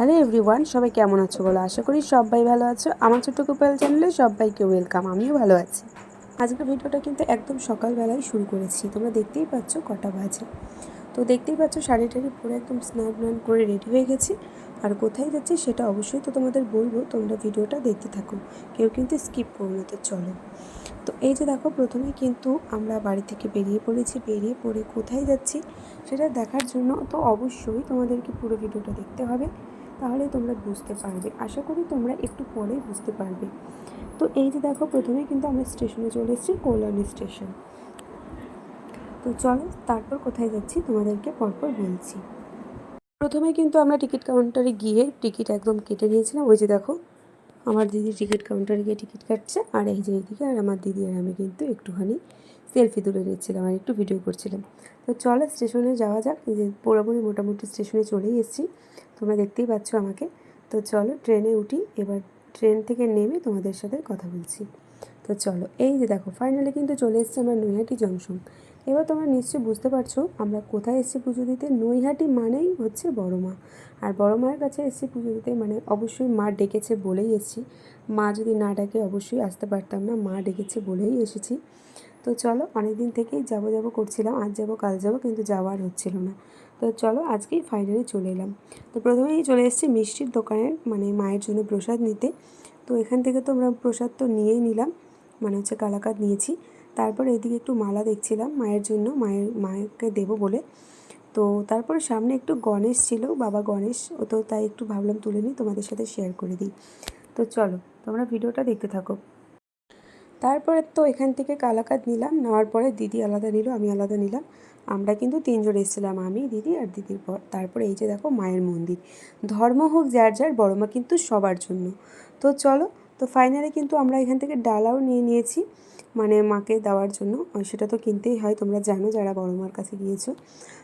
Hello everyone, সবাই কেমন আছো বলো? আশা করি সবাই ভালো আছো। আমার ছোট্ট কুপাল চ্যানেলে সবাইকে ওয়েলকাম, আমিও ভালো আছি। আজকের ভিডিওটা কিন্তু একদম সকালবেলায় শুরু করেছি। তোমরা দেখতেই পাচ্ছ কটা বাজে। তো দেখতেই পাচ্ছ শাড়ি টাড়ি পরে একদম স্নান টান করে রেডি হয়ে গেছি। আর কোথায় যাচ্ছি সেটা অবশ্যই তো তোমাদের বলব, তোমরা ভিডিওটা দেখতে থাকো। কেউ কিন্তু স্কিপ করো না, তো চলো। তো এই যে দেখো, প্রথমে কিন্তু আমরা বাড়ি থেকে বেরিয়ে পড়েছি। বেরিয়ে পড়ে কোথায় যাচ্ছি সেটা দেখার জন্য তো অবশ্যই তোমাদেরকে পুরো ভিডিওটা দেখতে হবে। তাহলে তোমরা বুঝতে পারবে। আশা করি তোমরা একটু পরেই বুঝতে পারবে। তো এই যে দেখো, প্রথমে কিন্তু আমরা স্টেশনে চলে এসেছি, কল্যাণী স্টেশন। তো চলো, তারপর কোথায় যাচ্ছি তোমাদেরকে পরপর বলছি। প্রথমে কিন্তু আমরা টিকিট কাউন্টারে গিয়ে টিকিট একদম কেটে নিয়েছিলাম। ওই যে দেখো, আমার দিদি টিকিট কাউন্টারে গিয়ে টিকিট কাটছে, আর এই যে এইদিকে, আর আমার দিদি আর আমি কিন্তু একটুখানি সেলফি তুলে নিচ্ছিলাম আর একটু ভিডিও করছিলাম। তো চলো, স্টেশনে যাওয়া যাক। যে পুরোপুরি মোটামুটি স্টেশনে চলেই এসেছি। তোমরা দেখতেই পাচ্ছ আমাকে। তো চলো ট্রেনে উঠি, এবার ট্রেন থেকে নেমে তোমাদের সাথে কথা বলছি। তো চলো, এই যে দেখো ফাইনালি কিন্তু চলে এসেছি আমরা নৈহাটি জংশন এবার তোমরা নিশ্চয়ই বুঝতে পারছ, আমরা কোথায় এসেছি পুজো দিতে? নৈহাটি মানেই হচ্ছে বড় মা। আর বড় মায়ের কাছে এসেছি পুজো দিতে মানে অবশ্যই মা ডেকেছে বলেই এসেছি। মা যদি না ডাকে অবশ্যই আসতে পারতাম না, মা ডেকেছে বলেই এসেছি। তো চলো অনেক দিন থেকেই যাব যাব করছিলাম, আজ যাব কাল যাব, কিন্তু যাওয়ার হচ্ছিল না। তো চলো আজকেই ফাইনালি চলে এলাম। তো প্রথমেই চলে এসেছি মিষ্টির দোকানের মানে মায়ের জন্য প্রসাদ নিতে। তো এখান থেকে তো আমরা প্রসাদ তো নিয়েই নিলাম মানে হচ্ছে কালাকাত নিয়েছি। তারপর এদিকে একটু মালা দেখছিলাম মায়ের জন্য, মায়ের মায়েরকে দেবো বলে। তো তারপর সামনে একটু গণেশ ছিল, বাবা গণেশ, ও তো তাই একটু ভাবলাম তুলে নিই, তোমাদের সাথে শেয়ার করে দিই। তো চলো, তোমরা ভিডিওটা দেখতে থাকো। তারপরে তো এখান থেকে কালাকাত নিলাম, নেওয়ার পরে দিদি আলাদা নিল, আমি আলাদা নিলাম। আমরা কিন্তু তিনজন এসেছিলাম, আমি, দিদি আর দিদির পর তারপরে এই যে দেখো মায়ের মন্দির। ধর্ম হোক, যার যার, বড় মা কিন্তু সবার জন্য। তো চলো, তো ফাইনালি কিন্তু আমরা এখান থেকে ডালাও নিয়ে নিয়েছি মানে মাকে দেওয়ার জন্য। সেটা তো কিনতেই হয়, তোমরা জানো যারা বড় মার কাছে গিয়েছো।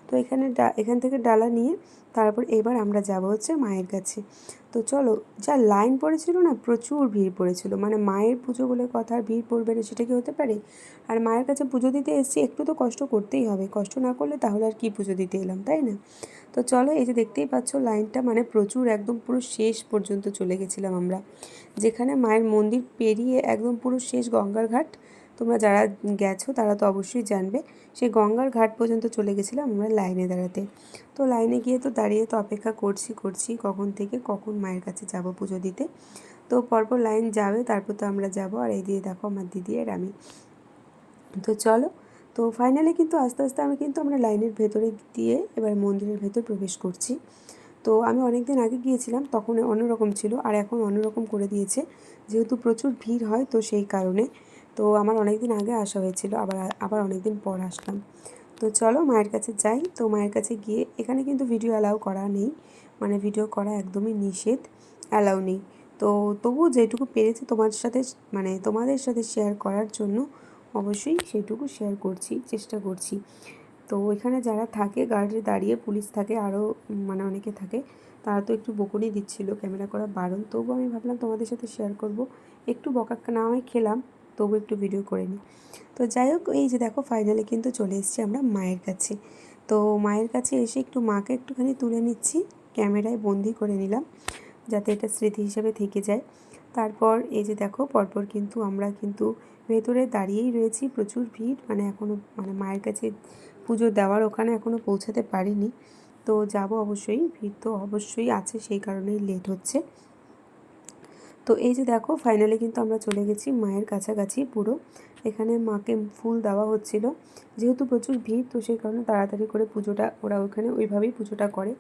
তো এখানে এখান থেকে ডালা নিয়ে তারপর এবার আমরা যাব হচ্ছে মায়ের কাছে। তো চলো যা লাইন পড়েছিল না, প্রচুর ভিড় পড়েছিল। মানে মায়ের পুজো বলে কথা ভিড় পড়বে না, সেটা কি হতে পারে? আর মায়ের কাছে পুজো দিতে এসেছি, একটু তো কষ্ট করতেই হবে। কষ্ট না করলে তাহলে আর কি পুজো দিতে এলাম, তাই না? তো চলো, এই যে দেখতেই পাচ্ছ, লাইনটা মানে প্রচুর, একদম পুরো শেষ পর্যন্ত চলে গেছিলাম আমরা। যেখানে মায়ের মন্দির পেরিয়ে একদম পুরো শেষ গঙ্গার ঘাট তোমরা যারা গেছো তারা তো অবশ্যই জানবে। সেই গঙ্গার ঘাট পর্যন্ত চলে গেছিলাম আমরা লাইনে দাঁড়াতে। তো লাইনে গিয়ে তো দাঁড়িয়ে তো অপেক্ষা করছি করছি কখন থেকে, কখন মায়ের কাছে যাব পুজো দিতে। তো পরপর লাইন যাবে, তারপর তো আমরা যাব। আর এই দিয়ে দেখো আমার দিদি আর আমি। তো চলো, তো ফাইনালি কিন্তু আস্তে আস্তে আমি কিন্তু আমরা লাইনের ভেতরে দিয়ে এবার মন্দিরের ভেতর প্রবেশ করছি। তো আমি অনেক দিন আগে গিয়েছিলাম, তখন অন্যরকম ছিল, আর এখন অন্যরকম করে দিয়েছে। যেহেতু প্রচুর ভিড় হয় তো সেই কারণে। তো আমার অনেক দিন আগে আসা হয়েছিল, আবার আবার অনেক দিন পর আসলাম। তো চলো মায়ের কাছে যাই। তো মায়ের কাছে গিয়ে এখানে কিন্তু ভিডিও অ্যালাউ করা নেই। মানে ভিডিও করা একদমই নিষেধ অ্যালাউ নেই। তো তবু যেটুকু পেরেছি তোমার সাথে মানে তোমাদের সাথে শেয়ার করার জন্য অবশ্যই সেটুকু শেয়ার করছি, চেষ্টা করছি। তো এখানে যারা থাকে গার্ডে দাঁড়িয়ে পুলিশ থাকে আরও মানে অনেকে থাকে, তারা তো একটু বকুনি দিচ্ছিল ক্যামেরা করা বারণ। তবু আমি ভাবলাম তোমাদের সাথে শেয়ার করব। একটু বকা না হয় খেলাম। তবু একটু ভিডিও করে নিই। তো যাই হোক, এই যে দেখো ফাইনালি কিন্তু চলে এসেছি আমরা মায়ের কাছে। তো মায়ের কাছে এসে একটু মাকে একটুখানি তুলে নিচ্ছি, ক্যামেরায় বন্দি করে নিলাম, যাতে এটা স্মৃতি হিসেবে থেকে যায়। তারপর এই যে দেখো, পরপর কিন্তু আমরা কিন্তু ভেতরে দাঁড়িয়েই রয়েছি, প্রচুর ভিড় মানে এখনও মানে মায়ের কাছে পুজো দেওয়ার ওখানে এখনও পৌঁছাতে পারিনি। তো যাব অবশ্যই, ভিড় তো অবশ্যই আছে, সেই কারণেই লেট হচ্ছে। তো এই যে দেখো ফাইনালি কিন্তু আমরা চলে গেছি মায়ের কাছাকাছি পুরো। এখানে মাকে ফুল দেওয়া হচ্ছিল। যেহেতু প্রচুর ভিড়, তো সেই কারণে তাড়াতাড়ি করে পুজোটা, ওরা ওখানে ওইভাবেই পুজোটা করে।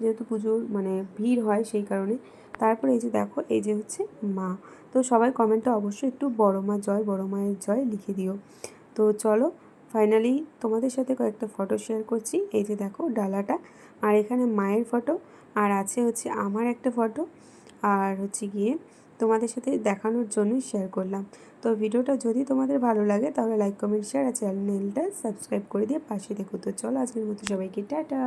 যেহেতু পুজোর মানে ভিড় হয় সেই কারণে। তারপর এই যে দেখো, এই যে হচ্ছে মা। তো সবাই কমেন্টে অবশ্যই একটু বড় মা জয়, বড় মায়ের জয় লিখে দিও। তো চলো ফাইনালি তোমাদের সাথে কয়েকটা ফটো শেয়ার করছি। এই যে দেখো, ডালাটা। আর এখানে মায়ের ফটো আর আছে হচ্ছে আমার একটা ফটো আর হচ্ছে গিয়ে তোমাদের সাথে দেখানোর জন্যই শেয়ার করলাম। তো ভিডিওটা যদি তোমাদের ভালো লাগে, তাহলে লাইক কমেন্ট শেয়ার আর চ্যানেলটা সাবস্ক্রাইব করে দিয়ে পাশে দেখো। তো চলো আজকের মতো সবাইকে, টাটা!